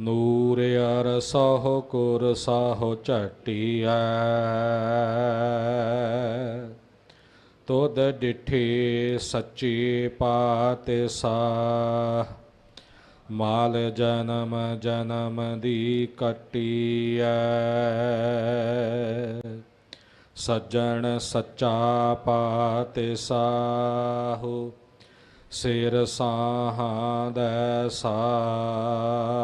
ਨੂਰ ਅਰ ਸਹੁ ਕੁਰ ਸਾਹੁ ਝਟਿਐ ਤੁਧ ਡਿਠੇ ਸੱਚੇ ਪਾਤਿ ਸਾਹ ਮਾਲ ਜਨਮ ਜਨਮ ਦੀ ਕਟੀਐ ਸੱਜਣ ਸੱਚਾ ਪਾਤਿ ਸਾਹੂ ਸਿਰ ਸਾਹਾਂ ਦਾ ਸਾਹੂ।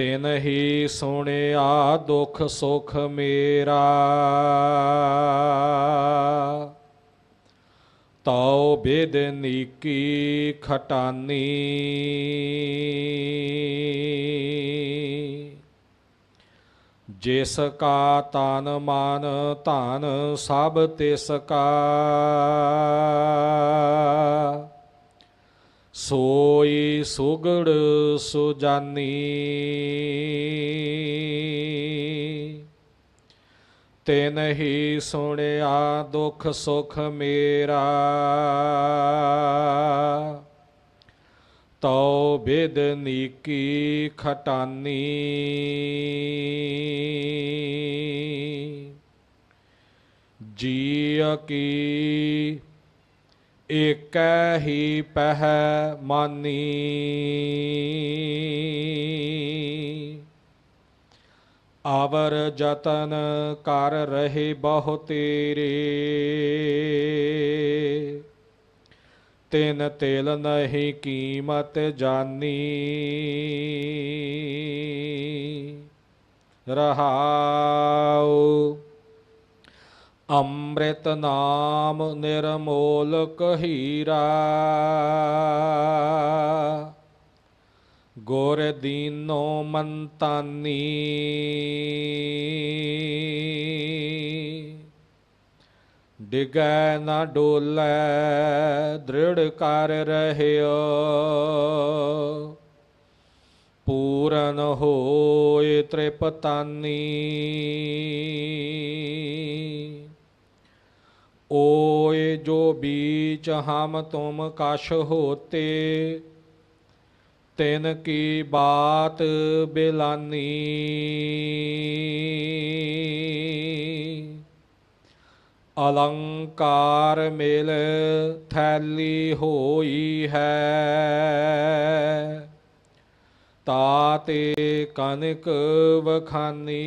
ਤਿਨ ਹੀ ਸੁਣਿਆ ਦੁਖ ਸੁਖ ਮੇਰਾ। ਤਉ ਬਿਦ ਨੀਕੀ ਖਟਾਨੀ। ਜਿਸ ਕਾ ਤਨ ਮਨ ਧਨ ਸਭ ਤਿਸ ਕਾ। ਸੋਈ ਸੁਗੜ ਸੁਜਾਨੀ। ਤਿਨ ਹੀ ਸੁਣਿਆ ਦੁਖ ਸੁਖ ਮੇਰਾ। ਤਉ ਬਿਦ ਨੀਕੀ ਖਟਾਨੀ। ਜੀ ਕੀ ਏਕੈ ਹੀ ਪਹਿ ਮਾਨੀ। ਆਵਰ ਜਤਨ ਕਰ ਰਹੇ ਬਹੁ ਤੇਰੇ। ਤਿਨ ਤਿਲ ਨਹੀਂ ਕੀਮਤ ਜਾਨੀ। ਰਹਾਉ ਅੰਮ੍ਰਿਤ ਨਾਮ ਨਿਰਮੋਲਕ ਹੀਰਾ ਗੁਰ ਦੀਨੋ ਮੰਤਾਨੀ। ਡਿਗੈ ਨਾ ਡੋਲੇ, ਦ੍ਰਿੜ ਕਰ ਰਹਿਓ। ਪੂਰਨ ਹੋਏ ਤ੍ਰਿਪਤਾਨੀ। ਓਏ ਜੋ ਬੀਚ ਹਮ ਤੁਮ ਕਛ ਹੋਤੇ, ਤਿਨ ਕੀ ਬਾਤ ਬਿਲਾਨੀ। ਅਲੰਕਾਰ ਮਿਲ ਥੈਲੀ ਹੋਈ ਹੈ, ਤਾਤੇ ਕਨਕ ਵਖਾਨੀ।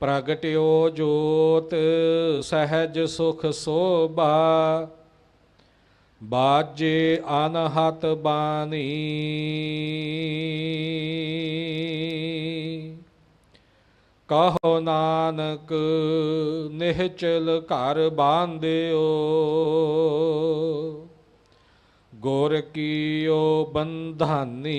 ਪ੍ਰਗਟਿਓ ਜੋਤ ਸਹਿਜ ਸੁਖ ਸੋਭਾ, ਬਾਜੇ ਅਨਹਤ ਬਾਣੀ। ਕਹੋ ਨਾਨਕ, ਨਿਹਚਲ ਘਰ ਬਾਂਧਿਓ, ਗੁਰ ਕੀਓ ਬੰਧਾਨੀ।